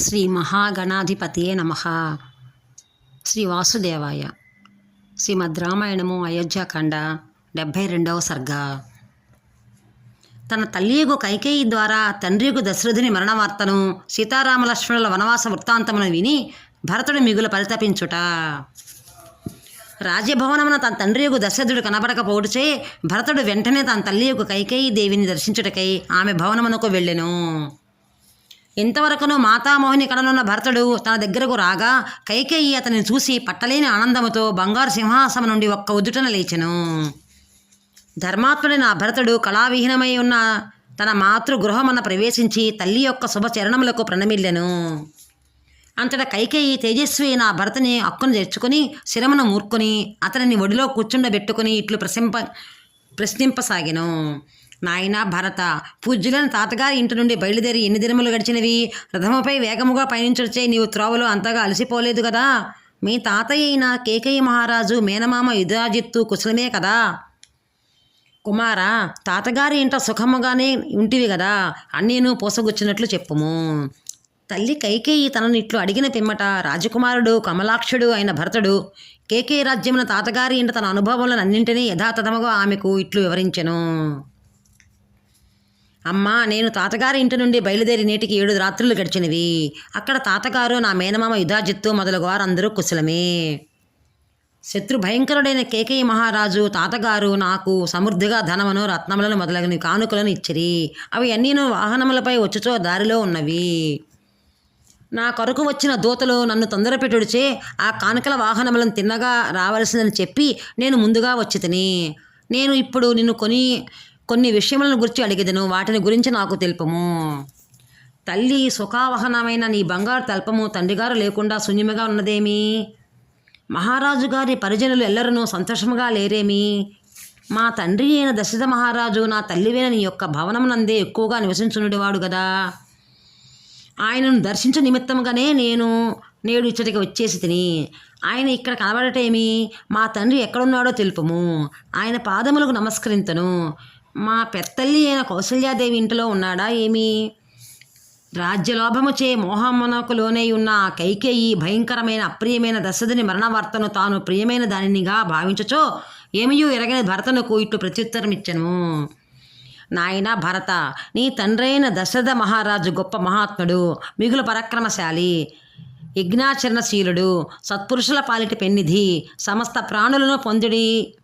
శ్రీ మహాగణాధిపతియే నమ. శ్రీ వాసుదేవాయ. శ్రీమద్ రామాయణము అయోధ్యాకాండ డెబ్భై రెండవ సర్గ. తన తల్లియగు కైకేయి ద్వారా తండ్రియగు దశరథుని మరణ వార్తను వనవాస వృత్తాంతమును విని భరతుడు మిగుల పరితపించుట. రాజ్యభవనమున తన తండ్రి యొక్క దశరథుడు కనబడకపోవడుచే భరతుడు వెంటనే తన తల్లి యొక్క కైకేయి దేవిని దర్శించుటకై ఆమె భవనమునకు వెళ్ళెను. ఇంతవరకును మాతామోహిని కడనున్న భరతుడు తన దగ్గరకు రాగా కైకేయి అతనిని చూసి పట్టలేని ఆనందముతో బంగారు సింహాసనం నుండి ఒక్క ఉదుటన లేచెను. ధర్మాత్ముడైన భరతుడు కళావిహీనమై ఉన్న తన మాతృగృహమున ప్రవేశించి తల్లి యొక్క శుభ చరణములకు ప్రణమిల్లెను. అంతటా కైకేయి తేజస్వి అయిన భరతని అక్కును తెచ్చుకుని శిరమును మూర్కొని అతనిని ఒడిలో కూర్చుండబెట్టుకుని ఇట్లు ప్రశంప ప్రశ్నింపసాగెను. నాయన భరత పూజ్యులైన తాతగారి ఇంటి నుండి బయలుదేరి ఎన్ని దినములు గడిచినవి? రథముపై వేగముగా పయనించొచ్చే నీవు త్రోవలో అంతగా అలసిపోలేదు కదా? మీ తాతయ్య అయిన కేకయ్య మహారాజు మేనమామ యుధాజిత్తు కుశలమే కదా? కుమారా తాతగారి ఇంట సుఖముగానే ఉంటివి కదా? అన్నీను పోసగుచ్చినట్లు చెప్పుము. తల్లి కైకేయి తనను ఇట్లు అడిగిన పిమ్మట రాజకుమారుడు కమలాక్షుడు అయిన భరతుడు కేకే రాజ్యమున తాతగారి ఇంట తన అనుభవములను అన్నింటినీ యథాతథముగా ఆమెకు ఇట్లు వివరించెను. అమ్మా నేను తాతగారి ఇంటి నుండి బయలుదేరి నేటికి ఏడు రాత్రులు గడిచినవి. అక్కడ తాతగారు నా మేనమామ యుధాజిత్తు మొదలగు వారందరూ కుశలమే. శత్రు భయంకరుడైన కేకయ్య మహారాజు తాతగారు నాకు సమృద్ధిగా ధనమును రత్నములను మొదలగిన కానుకలను ఇచ్చిరి. అవి అన్నీను వాహనములపై వచ్చుచో దారిలో ఉన్నవి. నా కొరకు వచ్చిన దూతలు నన్ను తొందరపెట్టుడిచే ఆ కానుకల వాహనములను తిన్నగా రావలసిందని చెప్పి నేను ముందుగా వచ్చి తిని నేను ఇప్పుడు నిన్ను కొని కొన్ని విషయములను గురించి అడిగెదను. వాటిని గురించి నాకు తెలుపము. తల్లి సుఖావహనమైన నీ బంగారు తల్పము తండ్రిగారు లేకుండా శూన్యముగా ఉన్నదేమి? మహారాజు గారి పరిజనులు ఎల్లరూ సంతోషముగా లేరేమి? మా తండ్రి అయిన దశరథ మహారాజు నా తల్లివైన నీ యొక్క భవనమునందే ఎక్కువగా నివసించునుడివాడు కదా ఆయనను దర్శించు నిమిత్తముగానే నేను నేడు ఇచ్చటికి వచ్చేసి తిని ఆయన ఇక్కడ కనబడటేమి మా తండ్రి ఎక్కడున్నాడో తెలుపము. ఆయన పాదములకు నమస్కరింతను. మా పెత్తల్లి అయిన కౌసల్యాదేవి ఇంటిలో ఉన్నాడా ఏమి? రాజ్యలోభముచే మోహమునకు లోనై ఉన్న ఆ కైకేయి భయంకరమైన అప్రియమైన దశరథుని మరణ వార్తను తాను ప్రియమైన దానినిగా భావించచో ఏమయూ ఎరగని భరతనుకు ఇట్లు ప్రత్యుత్తరం నాయన భరత నీ తండ్రైన దశరథ మహారాజు గొప్ప మహాత్ముడు మిగులు పరాక్రమశాలి యజ్ఞాచరణశీలుడు సత్పురుషుల పాలిటి పెన్నిధి సమస్త ప్రాణులను పొందుడి.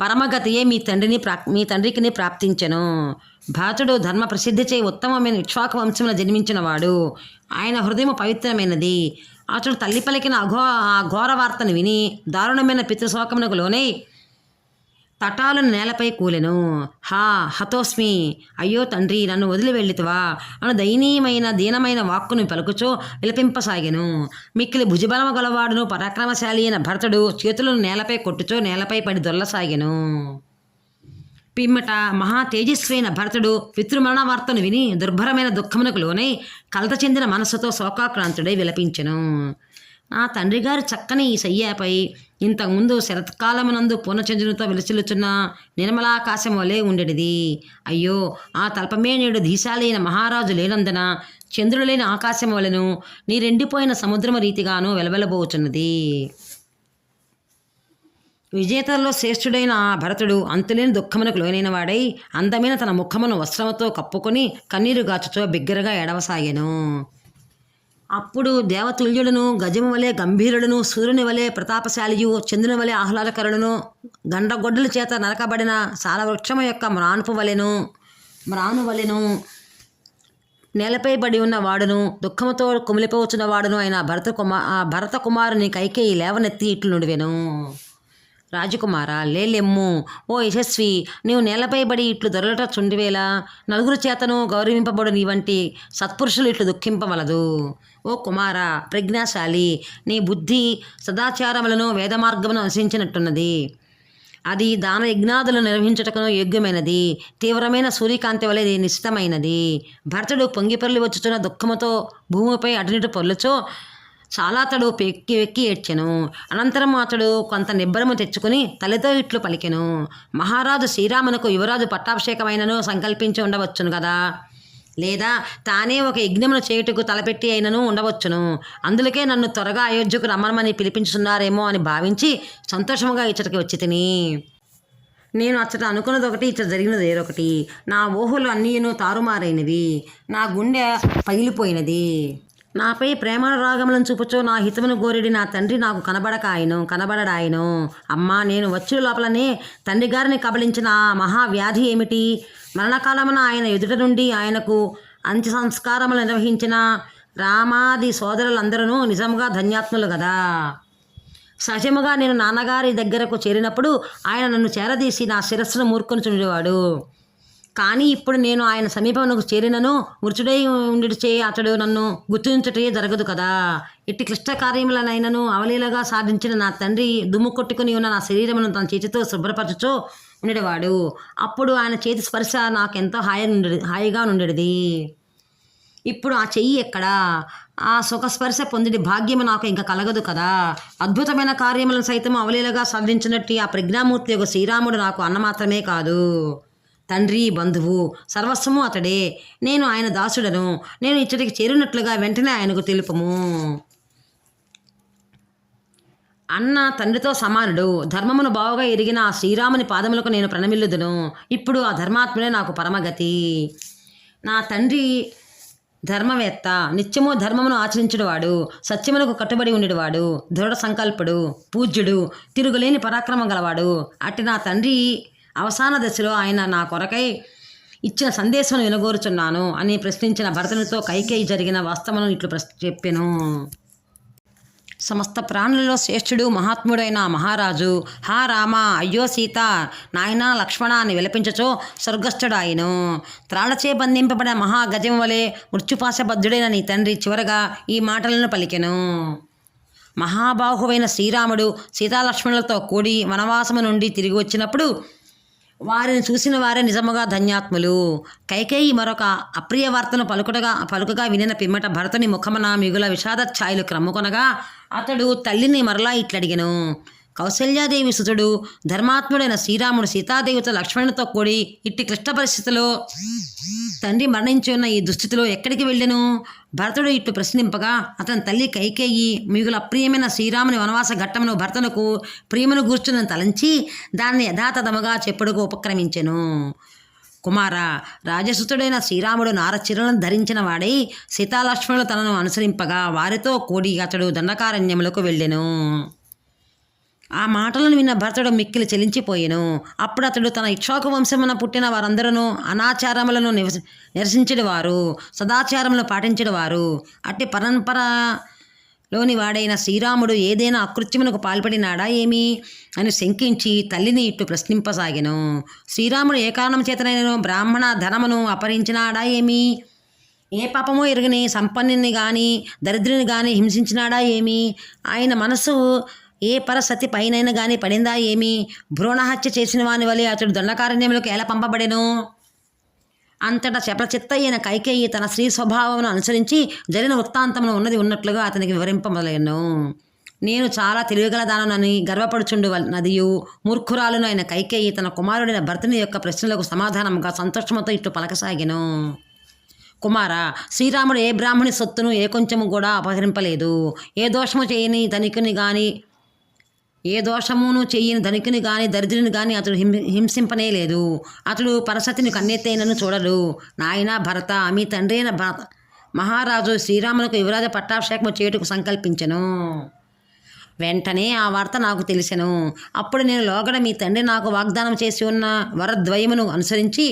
పరమగతియే మీ తండ్రిని ప్రా మీ తండ్రికిని ప్రాప్తించెను. భరతుడు ధర్మ ప్రసిద్ధి చేయి ఉత్తమమైన ఇక్ష్వాక వంశంలో జన్మించినవాడు. ఆయన హృదయం పవిత్రమైనది. అతడు తల్లి పలికిన అఘో ఆ ఘోర వార్తను విని దారుణమైన పితృశోకమునకు లోనై తటాలను నేలపై కూలెను. హా హతోస్మి. అయ్యో తండ్రి నన్ను వదిలి వెళ్ళితివా? అను దయనీయమైన దీనమైన వాక్కును పలుకుచో విలపింపసాగెను. మిక్కిలి భుజబలమ గలవాడును పరాక్రమశాలి అయిన భరతుడు చేతులను నేలపై కొట్టుచో నేలపై పడి దొల్లసాగెను. పిమ్మట మహా తేజస్వైన భరతుడు పితృమరణ వార్తను విని దుర్భరమైన దుఃఖమునకు లోనై కలత చెందిన మనస్సుతో శోకాక్రాంతుడై విలపించెను. నా తండ్రిగారు చక్కని ఈ శయ్యాపై ఇంతకుముందు శరత్కాలమునందు పూర్ణచంద్రునితో విలసిల్లుచున్న నిర్మలాకాశం వలె ఉండేది అయ్యో ఆ తల్పమే నేడు ధీశాలైన మహారాజు లేనందున చంద్రుడు లేని ఆకాశం వలెను నీ రెండిపోయిన సముద్రము రీతిగాను వెలవెలబోచున్నది. విజేతల్లో శ్రేష్ఠుడైన ఆ భరతుడు అంతులేని దుఃఖమునకు లోనైన వాడై అందమైన తన ముఖమును వస్త్రముతో కప్పుకొని కన్నీరు గాచుతో బిగ్గరగా ఎడవసాగాను అప్పుడు దేవతుల్యుడును గజము వలె గంభీరుడును సూర్యుని వలె ప్రతాపశాలియు చంద్రుని వలె ఆహ్లాదకరుడును గండగొడ్డల చేత నరకబడిన సాలవృక్షము యొక్క మ్రాన్పు వలెను మ్రాను వలెను నేలపై పడి ఉన్న వాడును దుఃఖముతో కుమిలిపోవచ్చిన వాడును అయిన భరత కుమార్ భరత కుమారుని కైకేయి లేవనెత్తి ఇట్లు నుడివెను. రాజకుమార లేలెమ్ము ఓ యశస్వి నీవు నేలపై పడి ఇట్లు దొరలట చుండివేలా నలుగురు చేతను గౌరవింపబడు నీ వంటి సత్పురుషులు ఇట్లు దుఃఖింపవలదు ఓ కుమార ప్రజ్ఞాశాలి. నీ బుద్ధి సదాచారములను వేద మార్గమును అనుసరించినట్టున్నది అది దాన యజ్ఞాదులు నిర్వహించుటకును యోగ్యమైనది. తీవ్రమైన సూర్యకాంతి వలె నిశ్చితమైనది భర్తడు పొంగిపొరలి వచ్చుచున్న దుఃఖముతో భూమిపై అటునిటు పొర్లుచో చాలా అతడు వెక్కి వెక్కి ఏడ్చెను. అనంతరం అతడు కొంత నిబ్బరము తెచ్చుకుని తల్లితో ఇట్లు పలికెను. మహారాజు శ్రీరామునకు యువరాజు పట్టాభిషేకమైనను సంకల్పించి ఉండవచ్చును కదా లేదా తానే ఒక యజ్ఞమును చేయుటకు తలపెట్టి అయినను ఉండవచ్చును. అందులకే నన్ను త్వరగా అయోధ్యకు రమ్మనమని పిలిపించుతున్నారేమో అని భావించి సంతోషముగా ఇచ్చటికి వచ్చి తిని. నేను అచ్చట అనుకున్నది ఒకటి ఇచ్చట జరిగినది వేరొకటి. నా ఊహలు అన్నీను తారుమారైనవి. నా గుండె పగిలిపోయినది. నాపై ప్రేమానురాగములను చూపుచో నా హితమును గోరెడి నా తండ్రి నాకు కనబడక ఆయను కనబడడాయను. అమ్మా నేను వచ్చే లోపలనే తండ్రి గారిని కబలించిన ఆ మహావ్యాధి ఏమిటి? మరణకాలమున ఆయన ఎదుట నుండి ఆయనకు అంత్య సంస్కారములు నిర్వహించిన రామాది సోదరులందరూ నిజంగా ధన్యాత్ములు కదా సహజముగా నేను నాన్నగారి దగ్గరకు చేరినప్పుడు ఆయన నన్ను చేరదీసి నా శిరస్సును మూర్కొని చూడేవాడు కానీ ఇప్పుడు నేను ఆయన సమీపమునకు చేరినను మృతుడై ఉండిచే అతడు నన్ను గుర్తించటే జరగదు కదా. ఇట్టి క్లిష్ట కార్యములనైనను అవలీలగా సాధించిన నా తండ్రి దుమ్ము కొట్టుకుని ఉన్న నా శరీరమును తన చేతితో శుభ్రపరచుచు ఉండేవాడు. అప్పుడు ఆయన చేతి స్పర్శ నాకు ఎంతో హాయి హాయిగా ఉండేది ఇప్పుడు ఆ చెయ్యి ఎక్కడా? ఆ సుఖస్పర్శ పొందిన భాగ్యము నాకు ఇంకా కలగదు కదా. అద్భుతమైన కార్యములను సైతం అవలీలగా సాధించినట్టు ఆ ప్రజ్ఞామూర్తి యొక్క శ్రీరాముడు నాకు అన్న మాత్రమే కాదు. తండ్రి బంధువు సర్వస్వము అతడే. నేను ఆయన దాసుడను. నేను ఇచ్చటికి చేరినట్లుగా వెంటనే ఆయనకు తెలుపము. అన్న తండ్రితో సమానుడు. ధర్మమును బావుగా ఎరిగిన ఆ శ్రీరాముని పాదములకు నేను ప్రణమిల్లుదును. ఇప్పుడు ఆ ధర్మాత్ముడే నాకు పరమగతి. నా తండ్రి ధర్మవేత్త. నిత్యము ధర్మమును ఆచరించుడువాడు. సత్యమునకు కట్టుబడి ఉండేవాడు దృఢ సంకల్పుడు పూజ్యుడు తిరుగులేని పరాక్రమం గలవాడు. అట్టి నా తండ్రి అవసాన దశలో ఆయన నా కొరకై ఇచ్చిన సందేశం వినగోరుచున్నాను అని ప్రశ్నించిన భరతునితో కైకేయి జరిగిన వాస్తవను ఇట్లు ప్రశ్ చెప్పాను. సమస్త ప్రాణులలో శ్రేష్ఠుడు మహాత్ముడైన మహారాజు హా రామ అయ్యో సీత నాయనా లక్ష్మణ అని విలపించచో స్వర్గస్థుడాయను. త్రాళచే బంధింపబడిన మహాగజం వలె మృత్యుపాశబద్ధుడైన నీ తండ్రి చివరగా ఈ మాటలను పలికెను. మహాబాహువైన శ్రీరాముడు సీతాలక్ష్మణులతో కూడి వనవాసము నుండి తిరిగి వచ్చినప్పుడు వారిని చూసిన వారే నిజముగా ధన్యాత్ములు. కైకేయి మరొక అప్రియ వార్తను పలుకుటగా పలుకగా వినిన పిమ్మట భరతుని ముఖమున మిగుల విషాద ఛాయలు క్రమ్ముకొనగా అతడు తల్లిని మరలా ఇట్లడిగెను. కౌసల్యాదేవి సుతుడు ధర్మాత్ముడైన శ్రీరాముడు సీతాదేవితో లక్ష్మణునితో కూడి ఇట్టి క్లిష్ట పరిస్థితిలో. తండ్రి మరణించి ఉన్న ఈ దుస్థితిలో ఎక్కడికి వెళ్ళెను? భరతుడు ఇట్టు ప్రశ్నింపగా అతని తల్లి కైకేయి మిగుల అప్రియమైన శ్రీరాముని వనవాస ఘట్టమును భర్తనకు ప్రియమును గూర్చును తలంచి దాన్ని యథాతథముగా చెప్పుడుకు ఉపక్రమించెను. కుమార రాజసుతుడైన శ్రీరాముడు నారచిరలను ధరించిన వాడై సీతాలక్ష్మణులు తనను అనుసరింపగా వారితో కూడి అతడు దండకారణ్యములకు వెళ్ళెను. ఆ మాటలను విన్న భర్తడు మిక్కిలి చెలించిపోయెను. అప్పుడు అతడు తన ఇక్షాకు వంశమున పుట్టిన వారందరూ అనాచారములను నివస నిరసించడి వారు సదాచారములను పాటించడి వారు అట్టి పరంపరలోని వాడైన శ్రీరాముడు ఏదైనా అకృత్యమునకు పాల్పడినాడా ఏమి? అని శంకించి తల్లిని ఇట్టు ప్రశ్నింపసాగెను. శ్రీరాముడు ఏ కారణం చేతనైన బ్రాహ్మణ ధనమును అపహరించినాడా ఏమి? ఏ పాపమో ఎరుగని సంపన్నుని కానీ దరిద్రుని కానీ హింసించినాడా ఏమి? ఆయన మనసు ఏ పరసతి పైనైనా గాని పడిందా ఏమి? భ్రూణహత్య చేసిన వాని వలె అతడు దండకారణ్యములకు ఎలా పంపబడెను? అంతటా చెప్రచిత్త అయిన కైకేయి తన స్త్రీ స్వభావమును అనుసరించి జరిగిన వృత్తాంతమును ఉన్నది ఉన్నట్లుగా అతనికి వివరింపలేను నేను చాలా తెలివిగలదానని గర్వపడుచుండు నదియు మూర్ఖురాలను అయిన కైకేయి తన కుమారుడైన భర్తని యొక్క ప్రశ్నలకు సమాధానముగా సంతోషముతో ఇటు పలకసాగెను. కుమార శ్రీరాముడు ఏ బ్రాహ్మణి సొత్తును ఏ కొంచెము కూడా అపహరింపలేదు. ఏ దోషము చేయని ధనికుని గాని ఏ దోషమును చెయ్యని ధనికుని గాని దరిద్రుని గాని అతడు హిం హింసింపనే లేదు. అతడు పరసతిని కన్నెత్తైనను చూడడు. నాయన భరత మీ తండ్రి అయిన భరత మహారాజు శ్రీరామునకు యువరాజ పట్టాభిషేకము చేయుటకు సంకల్పించెను. వెంటనే ఆ వార్త నాకు తెలిసెను. అప్పుడు నేను లోగడ మీ తండ్రి నాకు వాగ్దానం చేసి ఉన్న వరద్వయమును అనుసరించి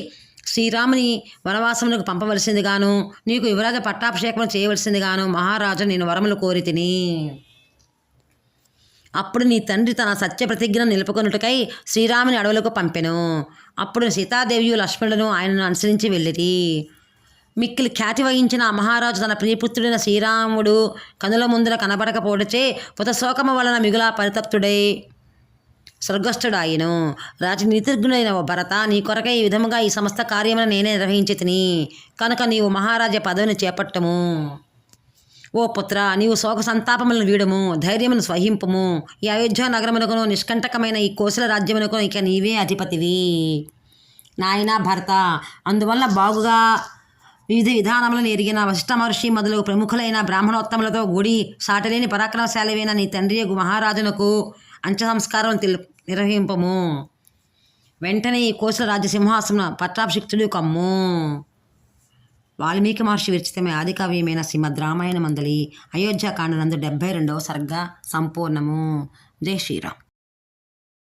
శ్రీరాముని వనవాసములకు పంపవలసిందిగాను నీకు యువరాజ పట్టాభిషేకం చేయవలసిందిగాను మహారాజు నేను వరములు కోరి తిని అప్పుడు నీ తండ్రి తన సత్య ప్రతిజ్ఞను నిలుపుకొనుటకై శ్రీరాముని అడవులకు పంపెను. అప్పుడు సీతాదేవియు లక్ష్మణులను ఆయనను అనుసరించి వెళ్ళిరి. మిక్కిలి ఖ్యాతి వహించిన ఆ మహారాజు తన ప్రియపుత్రుడైన శ్రీరాముడు కనుల ముందర కనబడకపోవడచే పుతశోకము వలన మిగులా పరితప్తుడై స్వర్గస్థుడాయను రాజనీతిజ్ఞుడైన ఓ భరత నీ కొరక ఈ విధముగా ఈ సమస్త కార్యమును నేనే నిర్వహించి తిని కనుక నీవు మహారాజ పదవిని చేపట్టము. ఓ పుత్ర నీవు శోక సంతాపములను వీడము ధైర్యమును స్వహింపము. ఈ అయోధ్య నగరమునకును నిష్కంటకమైన ఈ కోసల రాజ్యమునకు ఇక నీవే అధిపతివి. నాయనా భర్త అందువల్ల బాగుగా వివిధ విధానములను ఎరిగిన వశిష్ఠ మహర్షి మొదలగు ప్రముఖులైన బ్రాహ్మణోత్తములతో గుడి సాటలేని పరాక్రమశాలివైన నీ తండ్రి మహారాజునకు అంచ సంస్కారం తెలు నిర్వహింపము. వెంటనే ఈ కోసల రాజ్య సింహాసనం పట్టాభిషిక్తుడు కమ్ము. వాల్మీకి మహర్షి విరచితమే ఆదికావ్యమైన శ్రీమద్ రామాయణ మందలి అయోధ్యాకాండ నందు డెబ్బై రెండవ సర్గ సంపూర్ణము. జై శ్రీరామ్.